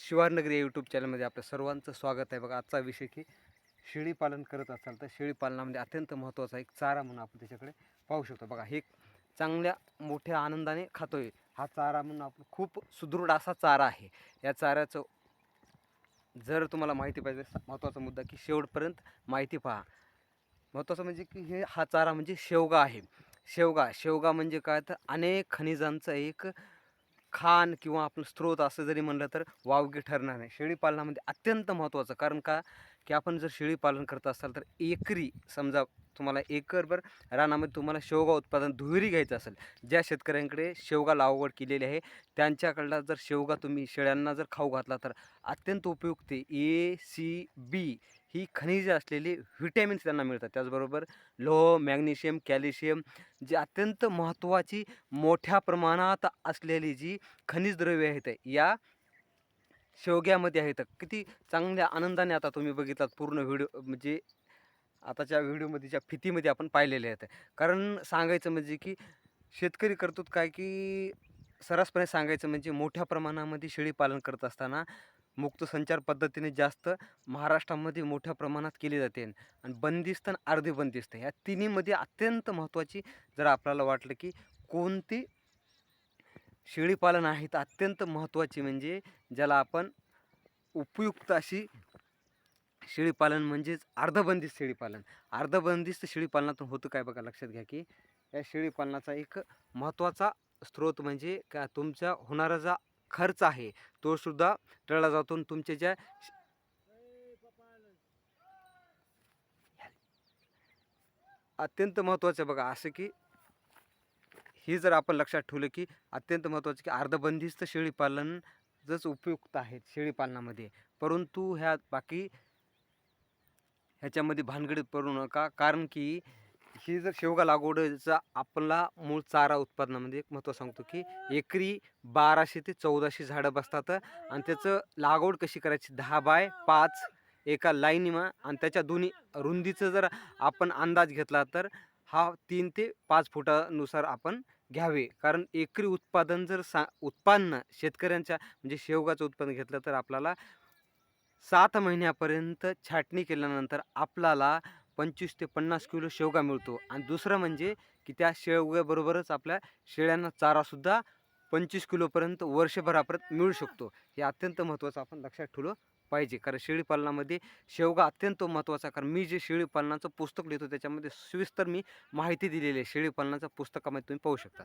शिवारनगरी या यूट्यूब चॅनलमध्ये आपल्या सर्वांचं स्वागत आहे. बघा आजचा विषय की शेळी पालन करत असाल तर शेळी पालनामध्ये अत्यंत महत्त्वाचा एक चारा म्हणून आपण त्याच्याकडे पाहू शकतो. बघा हे चांगल्या मोठ्या आनंदाने खातोय. हा चारा म्हणून आपण खूप सुदृढ असा चारा आहे. या चाऱ्याचं जर तुम्हाला माहिती पाहिजे महत्त्वाचा मुद्दा की शेवटपर्यंत माहिती पहा. महत्त्वाचं म्हणजे की हे हा चारा म्हणजे शेवगा आहे. शेवगा शेवगा म्हणजे काय? तर अनेक खनिजांचं एक खाण किंवा आपलं स्रोत असं जरी म्हणलं तर वावगे ठरणार नाही. शेळी पालनामध्ये अत्यंत महत्त्वाचं कारण का? की आपण जर शेळीपालन करत असाल तर एकरी समजा तुम्हाला एकरभर रानामध्ये तुम्हाला शेवगा उत्पादन दुहेरी घ्यायचं असेल ज्या शेतकऱ्यांकडे शेवगा लागवड केलेली आहे त्यांच्याकडला जर शेवगा तुम्ही शेळ्यांना जर खाऊ घातला तर अत्यंत उपयुक्त ए सी बी ही खनिजे असलेली व्हिटॅमिन्स त्यांना मिळतात. त्याचबरोबर लोह मॅग्नेशियम कॅल्शियम जी अत्यंत महत्त्वाची मोठ्या प्रमाणात असलेली जी खनिज द्रव्ये आहेत या शेवग्यामध्ये आहेत. किती चांगल्या आनंदाने आता तुम्ही बघितलात पूर्ण व्हिडिओ म्हणजे आताच्या व्हिडिओमध्ये ज्या फितीमध्ये आपण पाहिलेले आहेत. कारण सांगायचं म्हणजे की शेतकरी करतो काय की सरसपणे सांगायचं म्हणजे मोठ्या प्रमाणामध्ये शेळी पालन करत असताना मुक्त संचार पद्धतीने जास्त महाराष्ट्रामध्ये मोठ्या प्रमाणात केली जाते. आणि बंदिस्त आणि अर्धे बंदिस्त. ह्या तिन्हीमध्ये अत्यंत महत्त्वाची जर आपल्याला वाटलं की कोणती शेळीपालन आहे तर अत्यंत महत्त्वाची म्हणजे ज्याला आपण उपयुक्त अशी शेळीपालन म्हणजेच अर्धबंदिस्त शेळीपालन. अर्धबंदिस्त शेळीपालनातून होतं काय बघा लक्षात घ्या की या शेळीपालनाचा एक महत्त्वाचा स्रोत म्हणजे का तुमचा होणारा जा खर्च आहे. तो सुद्धा टळला जातो आणि तुमच्या ज्या अत्यंत महत्त्वाचं बघा असं की हे जर आपण लक्षात ठेवलं की अत्यंत महत्त्वाचं की अर्धबंदिस्त शेळीपालन जच उपयुक्त आहेत शेळीपालनामध्ये. परंतु ह्या बाकी ह्याच्यामध्ये भानगडीत पडू नका. कारण की ही जर शेवगा लागवडीचा आपला मूळ चारा उत्पादनामध्ये म्हणजे एक महत्त्व सांगतो की एकरी बाराशे ते चौदाशे झाडं बसतात आणि त्याचं लागवड कशी करायची? दहा बाय पाच एका लाईनीमा आणि त्याच्या दोन्ही रुंदीचं जर आपण अंदाज घेतला तर हा तीन ते पाच फुटानुसार आपण घ्यावे. कारण एकरी उत्पादन जर सा उत्पन्न शेतकऱ्यांच्या म्हणजे शेवगाचं उत्पन्न घेतलं तर आपल्याला सात महिन्यापर्यंत छाटणी केल्यानंतर आपल्याला पंचवीस ते पन्नास किलो शेवगा मिळतो. आणि दुसरं म्हणजे की त्या शेवग्याबरोबरच आपल्या शेळ्यांना चारासुद्धा पंचवीस किलोपर्यंत वर्षभरापर्यंत मिळू शकतो. हे अत्यंत महत्त्वाचं आपण लक्षात ठेवलं पाहिजे. कारण शेळीपालनामध्ये शेवगा अत्यंत महत्त्वाचा कारण मी जे शेळीपालनाचं पुस्तक लिहितो त्याच्यामध्ये सविस्तर मी माहिती दिलेली आहे. शेळीपालनाच्या पुस्तकामध्ये तुम्ही पाहू शकता.